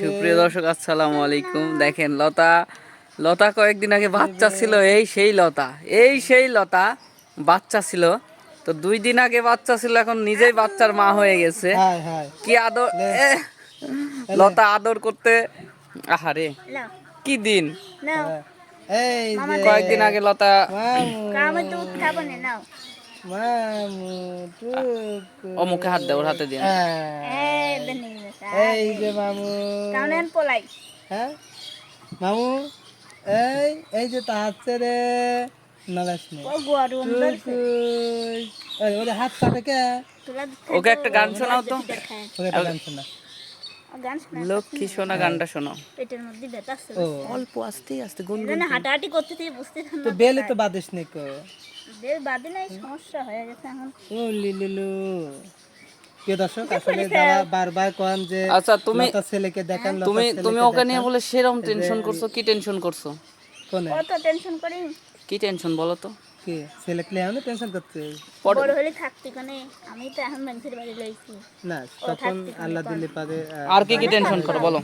সুপ্রিয় দর্শক আসসালামু আলাইকুম। দেখেন লতা লতা কয়েকদিন আগে বাচ্চা ছিল এই সেই লতা এই সেই লতা বাচ্চা ছিল। তো দুই দিন আগে বাচ্চা ছিল এখন নিজেই বাচ্চার মা হয়ে গেছে। কি আদর লতা আদর করতে আহারে কি দিন? নাও এই যে কয়েকদিন আগে লতা ও মুখে হাত দেয় ওর হাতে দিন হ্যাঁ, এই যে মামু পোলাই হ্যাঁ মামু এই এই যে তাহাচ্ছে রে ও ওরে হাত কাটে কে ওকে একটা গান শোনাও তো? ওকে একটা গান শোনা। লক্ষ্মী সোনা গানটা শোনো। পেটের মধ্যে ব্যথা আছে। ও। অল্প আস্তে আস্তে গুন হাঁটাহাঁটি করতে থেকে বুঝতে তো বেলে তো বাদিস নে কো। বেশ বাদে নাই সমস্যা হয়ে গেছে এখন। ও লিলুলু। প্রিয় দর্শক আসলে যারা বারবার কন যে আচ্ছা তুমি ছেলেকে দেখেন তুমি তুমি ওকে নিয়ে বলে সেরকম টেনশন করছ কি টেনশন করছ? কোনে? কত টেনশন করি? কি টেনশন বলো তো? কি? ছেলে ক্লে আমি টেনশন করতে বড় হলে থাকতে কোনে? আমি তো এখন মানুষের বাড়ি লইছি না তখন আল্লাহ দিলে আর কি কি টেনশন করো বলো।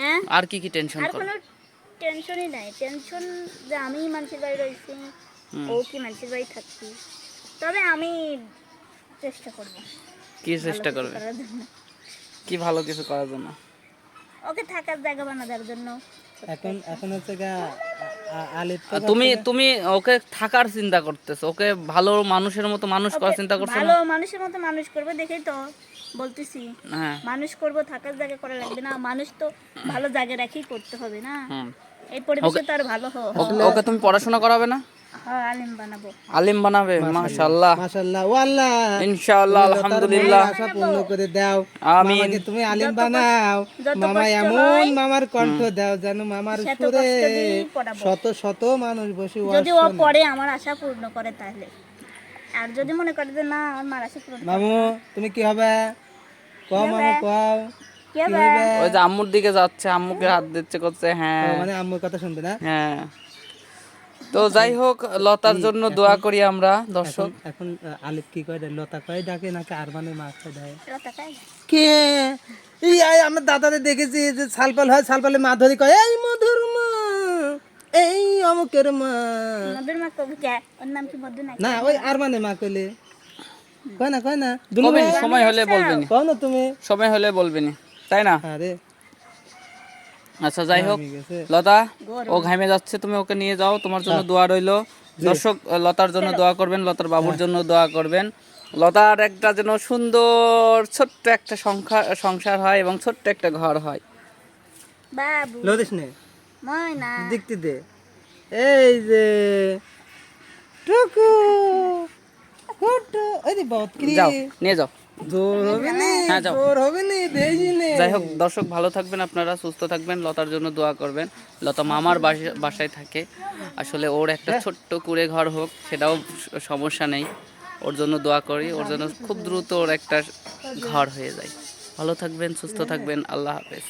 হ্যাঁ? আর কি কি টেনশন আর কোনো টেনশনই নাই। টেনশন যে আমি মানুষের বাড়ি রয়েছি ও কি মানুষের বাড়ি থাকছি তবে আমি চেষ্টা করব। কি চেষ্টা করবে? কি ভালো কিছু করার জন্য? ওকে থাকার জায়গা বানানোর জন্য। এখন এখন হচ্ছে তুমি তুমি ওকে থাকার চিন্তা করতেছো? ওকে ভালো মানুষের মতো মানুষ করার চিন্তা করছ ভালো মানুষের মতো মানুষ করবে দেখেই তো বলতেছি। হ্যাঁ। মানুষ করব থাকার জায়গা করা লাগবে না। মানুষ তো ভালো জায়গা রেখেই করতে হবে না। হুম। এই পরিবেশে তো আর ভালো হ ওকে- ওকে তুমি পড়াশোনা করাবে না? আলিম বানাবে। মাশাআল্লাহ। মাশাআল্লাহ। ও আল্লাহ ইনশাআল্লাহ আলহামদুলিল্লাহ। আশা পূর্ণ করে দাও। আমিন। তুমি আলিম বানাও। মামা এমন মামার কণ্ঠ দাও যেন মামার সুরে কষ্ট শত শত মানুষ বসে ওয়াজ যদি ও পড়ে আমার আশা পূর্ণ করে তাহলে। আর যদি মনে করে যে না আমার মার আশা পূর্ণ মামু তুমি কি হবে? কও মামু কও। কি হবে? ওই যে আম্মুর দিকে যাচ্ছে আম্মুকে হাত দিচ্ছে করছে হ্যাঁ। মানে আম্মুর কথা শুনবে না? হ্যাঁ। তো যাই হোক লতার জন্য দোয়া করি আমরা দর্শক। এখন আলিফ কি করে লতা কয় ডাকে নাকি আরমানের মা কয় খাই কে? এই আই আমার দাদারে দেখেছি যে সালপাল হয় সালপালে মা ধরি কয় এই মধুর মা এই অমুকের মা। মধুর মা কবি কে? ওর নাম কি মধু নাকি? না ওই আরমানের মা কইলে। কয় না কয় না? সময় হলে বলবেনি কও না তুমি। সময় হলে বলবেনি তাই না? আরে। আচ্ছা যাই হোক। লতা ও ঘামে যাচ্ছে তুমি ওকে নিয়ে যাও। তোমার জন্য দোয়া রইল। দর্শক লতার জন্য দোয়া করবেন লতার বাবুর জন্য দোয়া করবেন। লতার একটা যেন সুন্দর ছোট্ট একটা সংসার সংসার হয় এবং ছোট্ট একটা ঘর হয়। বাবু। লদিস নে। দেখতে দে। এই যে টুকু। যাও নিয়ে যাও। হ্যাঁ, যাই হোক দর্শক ভালো থাকবেন আপনারা সুস্থ থাকবেন লতার জন্য দোয়া করবেন। লতা মামার বাসায় থাকে। আসলে ওর একটা ছোট্ট কুড়ে ঘর হোক সেটাও সমস্যা নেই। ওর জন্য দোয়া করি ওর জন্য খুব দ্রুত ওর একটা ঘর হয়ে যায়। ভালো থাকবেন সুস্থ থাকবেন আল্লাহ হাফেজ।